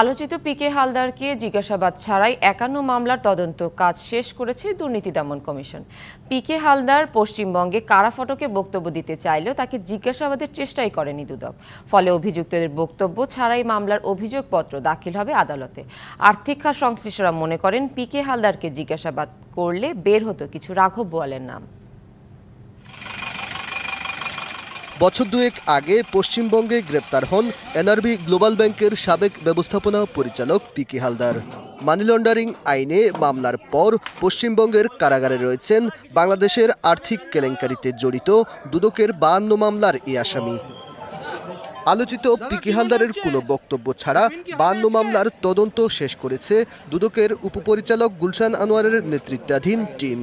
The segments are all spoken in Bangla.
আলোচিত পিকে হালদারকে জিজ্ঞাসাবাদ ছাড়াই একান্ন মামলার তদন্ত কাজ শেষ করেছে দুর্নীতি দমন কমিশন। পিকে হালদার পশ্চিমবঙ্গে কারা ফটকে বক্তব্য দিতে চাইলেও তাকে জিজ্ঞাসাবাদের চেষ্টাই করেনি দুদক। ফলে অভিযুক্তদের বক্তব্য ছাড়াই মামলার অভিযোগপত্র দাখিল হবে আদালতে। আর্থিক খাত সংশ্লিষ্টরা মনে করেন, পিকে হালদারকে জিজ্ঞাসাবাদ করলে বের হতো কিছু রাঘব বোয়ালের নাম। বছর দুয়েক আগে পশ্চিমবঙ্গে গ্রেপ্তার হন এনআরবি গ্লোবাল ব্যাংকের সাবেক ব্যবস্থাপনা পরিচালক পিকে হালদার। মানি লন্ডারিং আইনে মামলার পর পশ্চিমবঙ্গের কারাগারে রয়েছেন বাংলাদেশের আর্থিক কেলেঙ্কারিতে জড়িত দুদকের বাহান্ন মামলার এই আসামি। আলোচিত পিকে হালদারের কোনো বক্তব্য ছাড়া বান্ন মামলার তদন্ত শেষ করেছে দুদকের উপপরিচালক গুলশান আনোয়ারের নেতৃত্বাধীন টিম।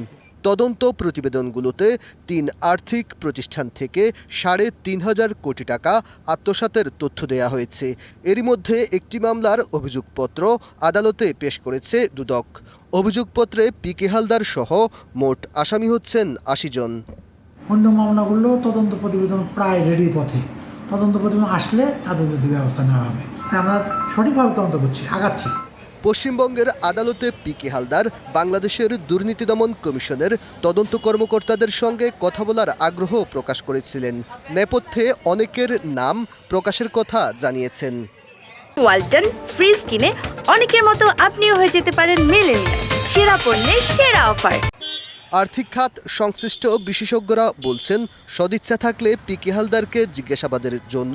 তদন্ত প্রতিবেদনগুলোতে তিন আর্থিক প্রতিষ্ঠান থেকে সাড়ে তিন হাজার কোটি টাকা আত্মসাতের তথ্য দেয়া হয়েছে। এরই মধ্যে একটি মামলার অভিযোগপত্র আদালতে পেশ করেছে দুদক। অভিযোগপত্রে পিকে হালদার সহ মোট আসামি হচ্ছেন আশি জন। অন্য মামলাগুলো তদন্ত প্রতিবেদন প্রায় রেডি পথে। তদন্ত প্রতিবেদন আসলে তাদের বিরুদ্ধে ব্যবস্থা নেওয়া হবে। আমরা সঠিকভাবে তদন্ত করছি, আগাচ্ছি। পশ্চিমবঙ্গের আদালতে পিকে হালদার বাংলাদেশের দুর্নীতি দমন কমিশনের তদন্ত কর্মকর্তাদের সঙ্গে কথা বলার আগ্রহ প্রকাশ করেছিলেন। নেপথ্যে অনেকের নাম প্রকাশের কথা জানিয়েছেন। ওয়ালটন ফ্রিজ কিনে অনেকের মতো আপনিও হয়ে যেতে পারেন মিলেনিয়াল। সেরা পণ্যের সেরা অফার। আর্থিক খাত সংশ্লিষ্ট বিশেষজ্ঞরা বলছেন সদিচ্ছা থাকলে পিকে হালদারকে জিজ্ঞাসাবাদের জন্য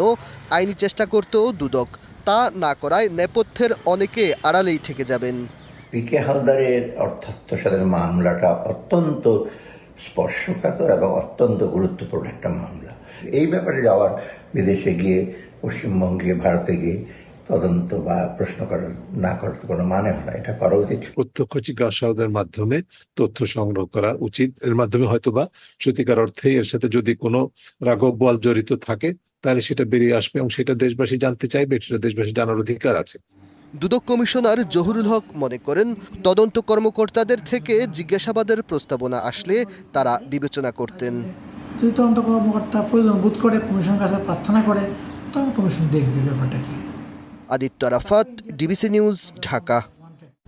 আইনি চেষ্টা করতেও দুদক। তা না করায় নেপথ্যের অনেকে আড়ালেই থেকে যাবেন। পিকে হালদারের অর্থাত্মসাদের মামলাটা অত্যন্ত স্পর্শকাতর এবং অত্যন্ত গুরুত্বপূর্ণ একটা মামলা। এই ব্যাপারে যাওয়ার বিদেশে গিয়ে, পশ্চিমবঙ্গে, ভারতে গিয়ে তদন্ত বা প্রশ্ন করার না করার কোনো মানে হয় না। এটা করা উচিত। প্রত্যক্ষ জিজ্ঞাসাবাদের মাধ্যমে তথ্য সংগ্রহ করা উচিত। এর মাধ্যমে হয়তোবা সত্যিকার অর্থে এর সাথে যদি কোনো রাঘব বল জড়িত থাকে তাহলে সেটা বেরিয়ে আসবে এবং সেটা দেশবাসী জানতে চাইবে সেটা দেশবাসী জানার অধিকার আছে। দুদক কমিশনার জহুরুল হক মনে করেন তদন্ত কর্মকর্তাদের থেকে জিজ্ঞাসাবাদের প্রস্তাবনা আসলে তারা বিবেচনা করতেন। যদি তদন্ত কর্মকর্তা প্রয়োজন বোধ করে কমিশনের কাছে প্রার্থনা করে তখন কমিশন দেখবে ব্যাপারটা কি। Aditya Arafat DBC news Dhaka.